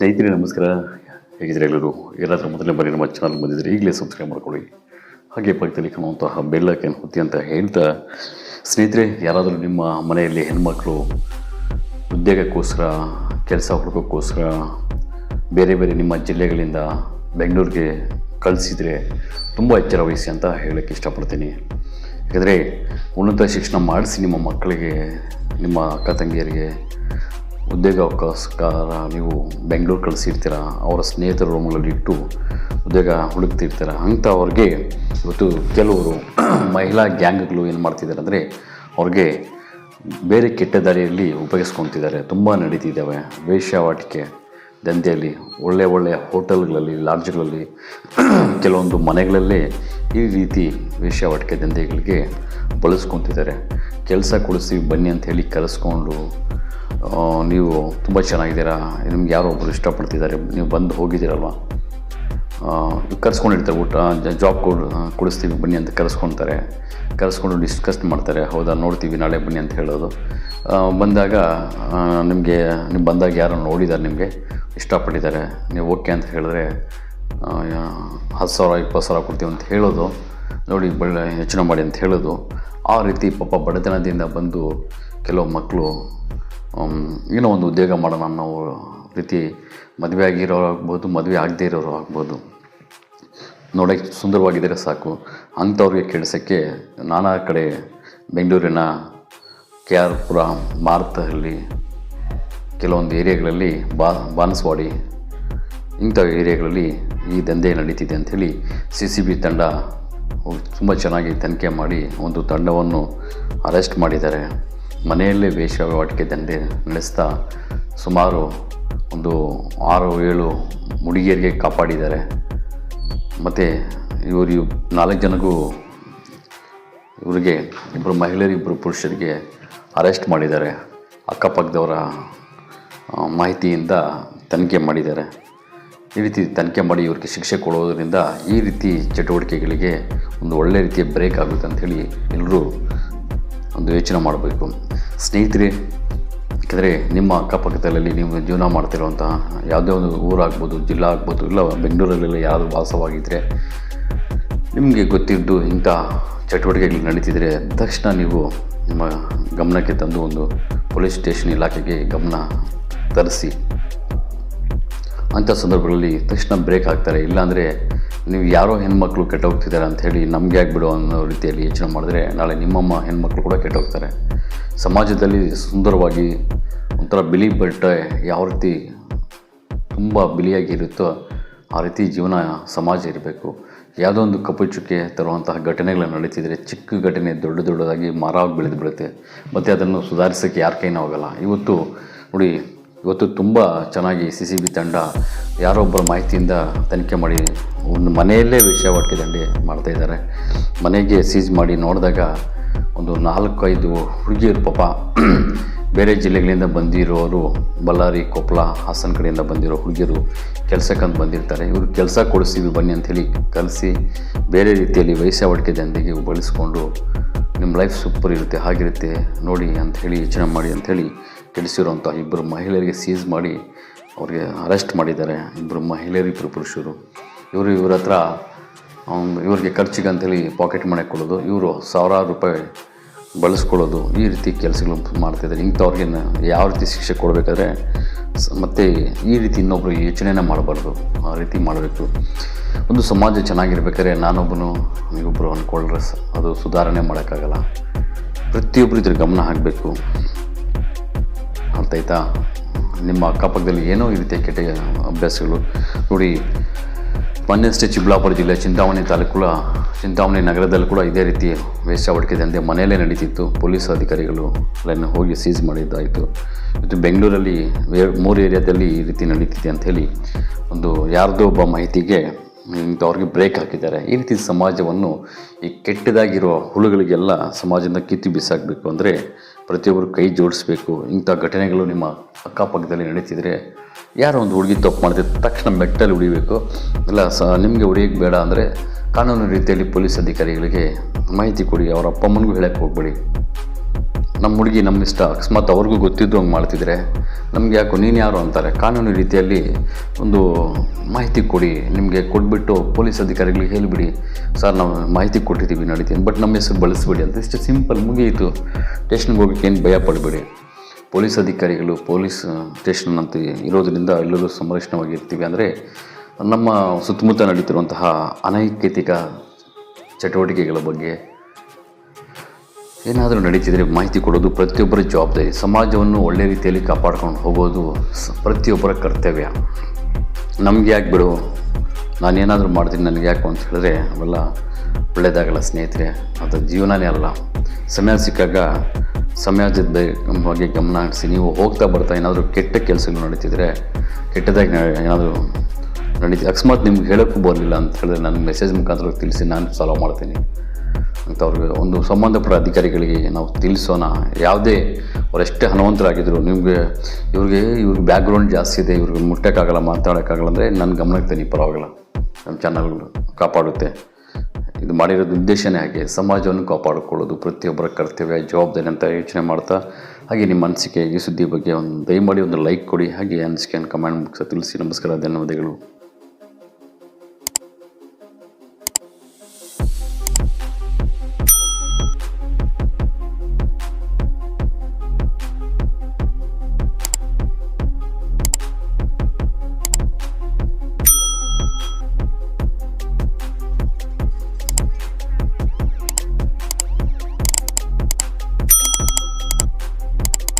ಸ್ನೇಹಿತರೆ, ನಮಸ್ಕಾರ. ಹೇಗಿದ್ರೆ ಎಲ್ಲರೂ? ಎಲ್ಲಾದರೂ ಮೊದಲನೇ ಬಾರಿ ನಮ್ಮ ಚಾನಲ್ ಬಂದಿದ್ದರೆ. ಈಗಲೇ ಸಬ್ಸ್ಕ್ರೈಬ್ ಮಾಡ್ಕೊಳ್ಳಿ. ಹಾಗೆ ಪಕ್ಕದಲ್ಲಿ ಕಾಣುವಂತಹ ಬೆಲ್ಲಕ್ಕೆ ಹೊತ್ತಿ ಅಂತ ಹೇಳ್ತಾ, ಸ್ನೇಹಿತರೆ, ಯಾರಾದರೂ ನಿಮ್ಮ ಮನೆಯಲ್ಲಿ ಹೆಣ್ಮಕ್ಳು, ಉದ್ಯೋಗಕ್ಕೋಸ್ಕರ, ಕೆಲಸ ಹುಡುಕೋಕ್ಕೋಸ್ಕರ, ಬೇರೆ ಬೇರೆ ನಿಮ್ಮ ಜಿಲ್ಲೆಗಳಿಂದ ಬೆಂಗಳೂರಿಗೆ ಕಳಿಸಿದರೆ ತುಂಬ ಎಚ್ಚರ ವಹಿಸಿ ಅಂತ ಹೇಳೋಕ್ಕೆ ಇಷ್ಟಪಡ್ತೀನಿ. ಯಾಕಂದರೆ, ಉನ್ನತ ಶಿಕ್ಷಣ ಮಾಡಿಸಿ ನಿಮ್ಮ ಮಕ್ಕಳಿಗೆ, ನಿಮ್ಮ ಅಕ್ಕ ತಂಗಿಯರಿಗೆ ಉದ್ಯೋಗಕ್ಕೋಸ್ಕರ ನೀವು ಬೆಂಗಳೂರು ಕಳಿಸಿರ್ತೀರಾ ಅವರ ಸ್ನೇಹಿತರ ರೂಮ್ಗಳಲ್ಲಿ ಇಟ್ಟು ಉದ್ಯೋಗ ಹುಡುಕ್ತಿರ್ತೀರ ಅಂಥವ್ರಿಗೆ ಇವತ್ತು ಕೆಲವರು ಮಹಿಳಾ ಗ್ಯಾಂಗ್ಗಳು ಏನು ಮಾಡ್ತಿದ್ದಾರೆ ಅಂದರೆ ಅವ್ರಿಗೆ ಬೇರೆ ಕೆಟ್ಟ ದಾರಿಯಲ್ಲಿ ಉಪಯೋಗಿಸ್ಕೊತಿದ್ದಾರೆ ತುಂಬ ನಡೀತಿದ್ದಾವೆ ವೇಶ್ಯಾವಾಟಿಕೆ ದಂಧೆಯಲ್ಲಿ ಒಳ್ಳೆ ಒಳ್ಳೆಯ ಹೋಟೆಲ್ಗಳಲ್ಲಿ ಲಾಡ್ಜ್ಗಳಲ್ಲಿ ಕೆಲವೊಂದು ಮನೆಗಳಲ್ಲೇ ಈ ರೀತಿ ವೇಶ್ಯಾವಾಟಿಕೆ ದಂಧೆಗಳಿಗೆ ಬಳಸ್ಕೊತಿದ್ದಾರೆ ಕೆಲಸ ಕೊಡಿಸಿ ಬನ್ನಿ ಅಂತ ಹೇಳಿ ಕರೆಸ್ಕೊಂಡು ಆ, ನೀವು ತುಂಬ ಚೆನ್ನಾಗಿದ್ದೀರಾ. ನಿಮ್ಗೆ ಯಾರೋ ಒಬ್ಬರು ಇಷ್ಟಪಡ್ತಿದ್ದಾರೆ. ನೀವು ಬಂದು ಹೋಗಿದ್ದೀರಲ್ವ? ಕರೆಸ್ಕೊಂಡಿರ್ತಾರೆ ಊಟ ಜಾಬ್ ಕೊಡು ಕೊಡಿಸ್ತೀವಿ, ಬನ್ನಿ ಅಂತ ಕರೆಸ್ಕೊಳ್ತಾರೆ ಕರೆಸ್ಕೊಂಡು ಡಿಸ್ಕಸ್ ಮಾಡ್ತಾರೆ. ಹೌದಾ, ನೋಡ್ತೀವಿ, ನಾಳೆ ಬನ್ನಿ ಅಂತ ಹೇಳೋದು. ಬಂದಾಗ ನಿಮಗೆ ನೀವು ಬಂದಾಗ ಯಾರೋ ನೋಡಿದ್ದಾರೆ ನಿಮಗೆ, ಇಷ್ಟಪಟ್ಟಿದ್ದಾರೆ. ನೀವು ಓಕೆ ಅಂತ ಹೇಳಿದ್ರೆ ಹತ್ತು ಸಾವಿರ, ಇಪ್ಪತ್ತು ಸಾವಿರ ಕೊಡ್ತೀವಿ ಅಂತ ಹೇಳೋದು. ನೋಡಿ ಬಳ್ಳಿ ಯೋಚನೆ ಮಾಡಿ ಅಂತ ಹೇಳೋದು. ಆ ರೀತಿ ಪಾಪ ಬಡತನದಿಂದ ಬಂದು ಕೆಲವು ಮಕ್ಕಳು ಏನೋ ಒಂದು ಉದ್ಯೋಗ ಮಾಡೋಣ ಅನ್ನೋ ರೀತಿ ಮದುವೆ ಆಗಿರೋರು ಆಗ್ಬೋದು, ಮದುವೆ ಆಗದೇ ಇರೋರು ಆಗ್ಬೋದು. ನೋಡೋಕ್ಕೆ ಸುಂದರವಾಗಿದ್ದರೆ ಸಾಕು. ಅಂಥವ್ರಿಗೆ ಕೆಡಿಸೋಕ್ಕೆ ನಾನಾ ಕಡೆ ಬೆಂಗಳೂರಿನ ಕೆ ಆರ್ ಪುರ ಮಾರ್ತಹಳ್ಳಿ, ಕೆಲವೊಂದು ಏರಿಯಾಗಳಲ್ಲಿ ಬಾ, ಬಾನಸವಾಡಿ ಇಂಥ ಏರಿಯಾಗಳಲ್ಲಿ ಈ ದಂಧೆ ನಡೀತಿದೆ ಅಂಥೇಳಿ ಸಿ ಸಿ ಬಿ ತಂಡ ತುಂಬ ಚೆನ್ನಾಗಿ ತನಿಖೆ ಮಾಡಿ ಒಂದು ತಂಡವನ್ನು ಅರೆಸ್ಟ್ ಮಾಡಿದ್ದಾರೆ. ಮನೆಯಲ್ಲೇ ವೇಶ್ಯಾವಾಟಿಕೆ ದಂಧೆ ನಡೆಸ್ತಾ ಸುಮಾರು ಒಂದು ಆರು ಏಳು ಹುಡುಗಿಯರಿಗೆ ಕಾಪಾಡಿದ್ದಾರೆ. ಮತ್ತು ಇವರು ಇವ್- ನಾಲ್ಕು ಜನಗೂ ಇವರಿಗೆ ಇಬ್ಬರು ಮಹಿಳೆಯರು ಇಬ್ಬರು ಪುರುಷರಿಗೆ ಅರೆಸ್ಟ್ ಮಾಡಿದ್ದಾರೆ. ಅಕ್ಕಪಕ್ಕದವರ ಮಾಹಿತಿಯಿಂದ ತನಿಖೆ ಮಾಡಿದ್ದಾರೆ. ಈ ರೀತಿ ತನಿಖೆ ಮಾಡಿ ಇವ್ರಿಗೆ ಶಿಕ್ಷೆ ಕೊಡೋದರಿಂದ ಈ ರೀತಿ ಚಟುವಟಿಕೆಗಳಿಗೆ ಒಂದು ಒಳ್ಳೆಯ ರೀತಿಯ ಬ್ರೇಕ್ ಆಗುತ್ತೆ ಅಂಥೇಳಿ ಎಲ್ಲರೂ ಒಂದು ಯೋಚನೆ ಮಾಡಬೇಕು. ಸ್ನೇಹಿತರೆ, ಯಾಕಂದರೆ ನಿಮ್ಮ ಅಕ್ಕಪಕ್ಕದಲ್ಲಿ ನೀವು ಜೀವನ ಮಾಡ್ತಿರುವಂತಹ ಯಾವುದೇ ಒಂದು ಊರಾಗ್ಬೋದು, ಜಿಲ್ಲಾ ಆಗ್ಬೋದು, ಇಲ್ಲ ಬೆಂಗಳೂರಲ್ಲೆಲ್ಲ ಯಾರು ವಾಸವಾಗಿದ್ದರೆ ನಿಮಗೆ ಗೊತ್ತಿದ್ದು ಇಂಥ ಚಟುವಟಿಕೆಗಳು ನಡೀತಿದ್ರೆ ತಕ್ಷಣ ನೀವು ನಿಮ್ಮ ಗಮನಕ್ಕೆ ತಂದು ಒಂದು ಪೊಲೀಸ್ ಸ್ಟೇಷನ್ ಇಲಾಖೆಗೆ ಗಮನ ತರಿಸಿ. ಅಂಥ ಸಂದರ್ಭಗಳಲ್ಲಿ ತಕ್ಷಣ ಬ್ರೇಕ್ ಹಾಕ್ತಾರೆ. ಇಲ್ಲಾಂದರೆ ನೀವು ಯಾರೋ ಹೆಣ್ಮಕ್ಳು ಕೆಟ್ಟೋಗ್ತಿದ್ದಾರೆ ಅಂಥೇಳಿ ನಮಗೆ ಆಗ್ಬಿಡು ಅನ್ನೋ ರೀತಿಯಲ್ಲಿ ಯೋಚನೆ ಮಾಡಿದ್ರೆ ನಾಳೆ ನಿಮ್ಮಮ್ಮ ಹೆಣ್ಮಕ್ಳು ಕೂಡ ಕೆಟ್ಟೋಗ್ತಾರೆ. ಸಮಾಜದಲ್ಲಿ ಸುಂದರವಾಗಿ ಒಂಥರ ಬಿಳಿ ಬಟ್ಟೆ ಯಾವ ರೀತಿ ತುಂಬ ಬಿಳಿಯಾಗಿರುತ್ತೋ ಆ ರೀತಿ ಜೀವನ ಸಮಾಜ ಇರಬೇಕು. ಯಾವುದೋ ಒಂದು ಕಪ್ಪು ಚುಕ್ಕೆ ತರುವಂತಹ ಘಟನೆಗಳು ನಡೀತಿದ್ರೆ ಚಿಕ್ಕ ಘಟನೆ ದೊಡ್ಡ ದೊಡ್ಡದಾಗಿ ಮರವಾಗಿ ಬೆಳೆದು ಬಿಡುತ್ತೆ ಮತ್ತು ಅದನ್ನು ಸುಧಾರಿಸೋಕ್ಕೆ ಯಾರ ಕೈನೂ ಹೋಗಲ್ಲ. ಇವತ್ತು ನೋಡಿ ಇವತ್ತು ತುಂಬ ಚೆನ್ನಾಗಿ ಸಿ ಸಿ ಬಿ ತಂಡ ಯಾರೊಬ್ಬರ ಮಾಹಿತಿಯಿಂದ ತನಿಖೆ ಮಾಡಿ ಒಂದು ಮನೆಯಲ್ಲೇ ವೇಶ್ಯಾವಾಟಿಕೆ ಮಾಡ್ತಾ ಇದ್ದಾರೆ. ಮನೆಗೆ ಸೀಜ್ ಮಾಡಿ ನೋಡಿದಾಗ ಒಂದು ನಾಲ್ಕೈದು ಹುಡುಗಿಯರು ಪಾಪ ಬೇರೆ ಜಿಲ್ಲೆಗಳಿಂದ ಬಂದಿರೋರು, ಬಳ್ಳಾರಿ, ಕೊಪ್ಪಳ, ಹಾಸನ ಕಡೆಯಿಂದ ಬಂದಿರೋ ಹುಡುಗಿಯರು ಕೆಲಸಕ್ಕಂತ ಬಂದಿರ್ತಾರೆ. ಇವರು ಕೆಲಸ ಕೊಡಿಸ್ತೀವಿ, ಬನ್ನಿ ಅಂಥೇಳಿ ಕಲಿಸಿ ಬೇರೆ ರೀತಿಯಲ್ಲಿ ವಯಸ್ಸಾವಟಿಕೆ ದಂಧೆಗೆ ಬಳಸ್ಕೊಂಡು ನಿಮ್ಮ ಲೈಫ್ ಸೂಪರ್ ಇರುತ್ತೆ, ಹಾಗಿರುತ್ತೆ, ನೋಡಿ ಅಂಥೇಳಿ ಯೋಚನೆ ಮಾಡಿ ಅಂಥೇಳಿ ಕೆಡಿಸಿರೋಂಥ ಇಬ್ಬರು ಮಹಿಳೆಯರಿಗೆ ಸೀಸ್ ಮಾಡಿ ಅವ್ರಿಗೆ ಅರೆಸ್ಟ್ ಮಾಡಿದ್ದಾರೆ. ಇಬ್ಬರು ಮಹಿಳೆಯರು, ಇಬ್ಬರು ಪುರುಷರು. ಇವರು ಇವ್ರ ಹತ್ರ ಇವ್ರಿಗೆ ಖರ್ಚಿಗೆ ಅಂಥೇಳಿ ಪಾಕೆಟ್ ಮನೆ ಕೊಡೋದು, ಇವರು ಸಾವಿರಾರು ರೂಪಾಯಿ ಬಳಸ್ಕೊಳ್ಳೋದು, ಈ ರೀತಿ ಕೆಲಸಗಳು ಮಾಡ್ತಿದ್ದಾರೆ. ಇಂಥವ್ರಿಗೆ ಯಾವ ರೀತಿ ಶಿಕ್ಷೆ ಕೊಡಬೇಕಾದ್ರೆ ಮತ್ತು ಈ ರೀತಿ ಇನ್ನೊಬ್ಬರು ಯೋಚನೆನೇ ಮಾಡಬಾರ್ದು. ಆ ರೀತಿ ಮಾಡಬೇಕು. ಒಂದು ಸಮಾಜ ಚೆನ್ನಾಗಿರ್ಬೇಕಾದ್ರೆ ನಾನೊಬ್ಬನು ನೀವೊಬ್ಬರು ಅಂದ್ಕೊಂಡ್ರೆ ಸ- ಅದು ಸುಧಾರಣೆ ಮಾಡೋಕ್ಕಾಗಲ್ಲ. ಪ್ರತಿಯೊಬ್ಬರು ಇದ್ರ ಗಮನ ಹಾಕಬೇಕು. ಆಯ್ತಾ ನಿಮ್ಮ ಅಕ್ಕಪಕ್ಕದಲ್ಲಿ ಏನೋ ಈ ರೀತಿಯ ಕೆಟ್ಟ ಅಭ್ಯಾಸಗಳು. ನೋಡಿ ಮೊನ್ನೆಯಷ್ಟೇ ಚಿಕ್ಕಬಳ್ಳಾಪುರ ಜಿಲ್ಲೆ, ಚಿಂತಾಮಣಿ ತಾಲೂಕುಲ, ಚಿಂತಾಮಣಿ ನಗರದಲ್ಲಿ ಕೂಡ ಇದೇ ರೀತಿ ವೇಶ್ಯಾವಟಿಕೆ ದಂಧೆ ಮನೆಯಲ್ಲೇ ನಡೀತಿತ್ತು. ಪೊಲೀಸ್ ಅಧಿಕಾರಿಗಳು ಅಲ್ಲನ್ನು ಹೋಗಿ ಸೀಸ್ ಮಾಡಿದ್ದಾಯಿತು. ಇದು ಬೆಂಗಳೂರಲ್ಲಿ ಮೂರು ಏರಿಯಾದಲ್ಲಿ ಈ ರೀತಿ ನಡೀತಿದೆ ಅಂಥೇಳಿ ಒಂದು ಯಾರ್ದೋ ಒಬ್ಬ ಮಾಹಿತಿಗೆ ಇಂಥವ್ರಿಗೆ ಬ್ರೇಕ್ ಹಾಕಿದ್ದಾರೆ. ಈ ರೀತಿ ಸಮಾಜವನ್ನು ಈ ಕೆಟ್ಟದಾಗಿರೋ ಹುಳುಗಳಿಗೆಲ್ಲ ಸಮಾಜದಿಂದ ಕಿತ್ತು ಬಿಸಾಕಬೇಕು. ಅಂದರೆ ಪ್ರತಿಯೊಬ್ಬರು ಕೈ ಜೋಡಿಸ್ಬೇಕು. ಇಂಥ ಘಟನೆಗಳು ನಿಮ್ಮ ಅಕ್ಕಪಕ್ಕದಲ್ಲಿ ನಡೀತಿದ್ರೆ ಯಾರೋ ಒಂದು ಹುಡುಗಿ ತಪ್ಪು ಮಾಡಿದ್ರೆ ತಕ್ಷಣ ಮೆಟ್ಟಲ್ಲಿ ಹೊಡಿಬೇಕು ಇಲ್ಲ, ಸ, ನಿಮಗೆ ಹೊಡಿಯೋಕ್ಕೆ ಬೇಡ ಅಂದರೆ ಕಾನೂನು ರೀತಿಯಲ್ಲಿ ಪೊಲೀಸ್ ಅಧಿಕಾರಿಗಳಿಗೆ ಮಾಹಿತಿ ಕೊಡಿ, ಅವರ ಅಪ್ಪ ಅಮ್ಮನಿಗೂ ಹೇಳಕ್ಕೆ ಹೋಗ್ಬೇಡಿ. ನಮ್ಮ ಹುಡುಗಿ ನಮ್ಮ ಇಷ್ಟ, ಅಕಸ್ಮಾತ್ ಅವ್ರಿಗೂ ಗೊತ್ತಿದ್ದು ಹಂಗೆ ಮಾಡ್ತಿದ್ರೆ ನಮ್ಗೆ ಯಾಕೋ ನೀನು ಯಾರು ಅಂತಾರೆ. ಕಾನೂನು ರೀತಿಯಲ್ಲಿ ಒಂದು ಮಾಹಿತಿ ಕೊಡಿ, ನಿಮಗೆ ಕೊಟ್ಬಿಟ್ಟು ಪೊಲೀಸ್ ಅಧಿಕಾರಿಗಳಿಗೆ ಹೇಳಿಬಿಡಿ. ಸರ್, ನಾವು ಮಾಹಿತಿ ಕೊಟ್ಟಿದ್ದೀವಿ, ನಡೀತೀನಿ, ಬಟ್ ನಮ್ಮ ಹೆಸರು ಬಳಸಬೇಡಿ ಅಂತ ಇಷ್ಟು ಸಿಂಪಲ್ ಮುಗಿಯಿತು. ಸ್ಟೇಷನ್ಗೆ ಹೋಗೋಕ್ಕೆ ಏನು ಭಯ ಪಡಬೇಡಿ. ಪೊಲೀಸ್ ಅಧಿಕಾರಿಗಳು ಪೊಲೀಸ್ ಸ್ಟೇಷನ್ ಅಂತ ಇರೋದರಿಂದ ಎಲ್ಲರೂ ಸಂರಕ್ಷಣವಾಗಿರ್ತೀವಿ ಅಂದರೆ ನಮ್ಮ ಸುತ್ತಮುತ್ತ ನಡೀತಿರುವಂತಹ ಅನೈತಿಕ ಚಟುವಟಿಕೆಗಳ ಬಗ್ಗೆ ಏನಾದರೂ ನಡೀತಿದ್ರೆ ಮಾಹಿತಿ ಕೊಡೋದು ಪ್ರತಿಯೊಬ್ಬರ ಜವಾಬ್ದಾರಿ. ಸಮಾಜವನ್ನು ಒಳ್ಳೆ ರೀತಿಯಲ್ಲಿ ಕಾಪಾಡ್ಕೊಂಡು ಹೋಗೋದು ಪ್ರತಿಯೊಬ್ಬರ ಕರ್ತವ್ಯ. ನಮ್ಗೆ ಯಾಕೆ ಬಿಡು? ನಾನೇನಾದರೂ ಮಾಡ್ತೀನಿ ನನಗೆ ಯಾಕೆ ಅಂತ ಹೇಳಿದ್ರೆ ಅವೆಲ್ಲ ಒಳ್ಳೆಯದಾಗಲ್ಲ ಸ್ನೇಹಿತರೆ. ಅದು ಜೀವನನೇ ಅಲ್ಲ. ಸಮಯ ಸಿಕ್ಕಾಗ ಸಮಾಜದ ಬಗ್ಗೆ ಗಮನ ಹರಿಸಿ. ನೀವು ಹೋಗ್ತಾ ಬರ್ತಾ ಏನಾದರೂ ಕೆಟ್ಟ ಕೆಲಸಗಳು ನಡೀತಿದ್ರೆ, ಕೆಟ್ಟದಾಗಿ ಏನಾದರೂ ನಡೀತಿ ಅಕಸ್ಮಾತ್ ನಿಮ್ಗೆ ಹೇಳೋಕ್ಕೂ ಬರಲಿಲ್ಲ ಅಂತ ಹೇಳಿದ್ರೆ ನನ್ನ ಮೆಸೇಜ್ ಮುಖಾಂತರ ತಿಳಿಸಿ ನಾನು ಸಾಲ್ವ್ ಮಾಡ್ತೀನಿ. ಅಂತ ಅವ್ರಿಗೆ ಒಂದು ಸಂಬಂಧಪಟ್ಟ ಅಧಿಕಾರಿಗಳಿಗೆ ನಾವು ತಿಳಿಸೋಣ. ಯಾವುದೇ ಅವರೆಷ್ಟೇ ಹನುಮಂತರಾಗಿದ್ದರು ನಿಮಗೆ ಇವ್ರಿಗೆ ಇವ್ರಿಗೆ ಬ್ಯಾಕ್ಗ್ರೌಂಡ್ ಜಾಸ್ತಿ ಇದೆ, ಇವ್ರಿಗೆ ಮುಟ್ಟೋಕ್ಕಾಗಲ್ಲ, ಮಾತಾಡೋಕ್ಕಾಗಲ್ಲ ಅಂದರೆ ನನ್ನ ಗಮನಕ್ಕೆ ತನ್ನಿ, ಪರವಾಗಿಲ್ಲ. ನಮ್ಮ ಚಾನಲ್ಗಳು ಕಾಪಾಡುತ್ತೆ. ಇದು ಮಾಡಿರೋದು ಉದ್ದೇಶನೇ ಹಾಗೆ. ಸಮಾಜವನ್ನು ಕಾಪಾಡಿಕೊಳ್ಳೋದು ಪ್ರತಿಯೊಬ್ಬರ ಕರ್ತವ್ಯ, ಜವಾಬ್ದಾರಿ ಅಂತ ಯೋಚನೆ ಮಾಡ್ತಾ, ಹಾಗೆ ನಿಮ್ಮ ಅನಿಸಿಕೆ, ಈ ಸುದ್ದಿ ಬಗ್ಗೆ ಒಂದು ದಯಮಾಡಿ ಒಂದು ಲೈಕ್ ಕೊಡಿ. ಹಾಗೆ ಅನಿಸಿಕೆಯನ್ನು ಕಮೆಂಟ್ ಬಾಕ್ಸ್ ತಿಳಿಸಿ. ನಮಸ್ಕಾರ, ಧನ್ಯವಾದಗಳು.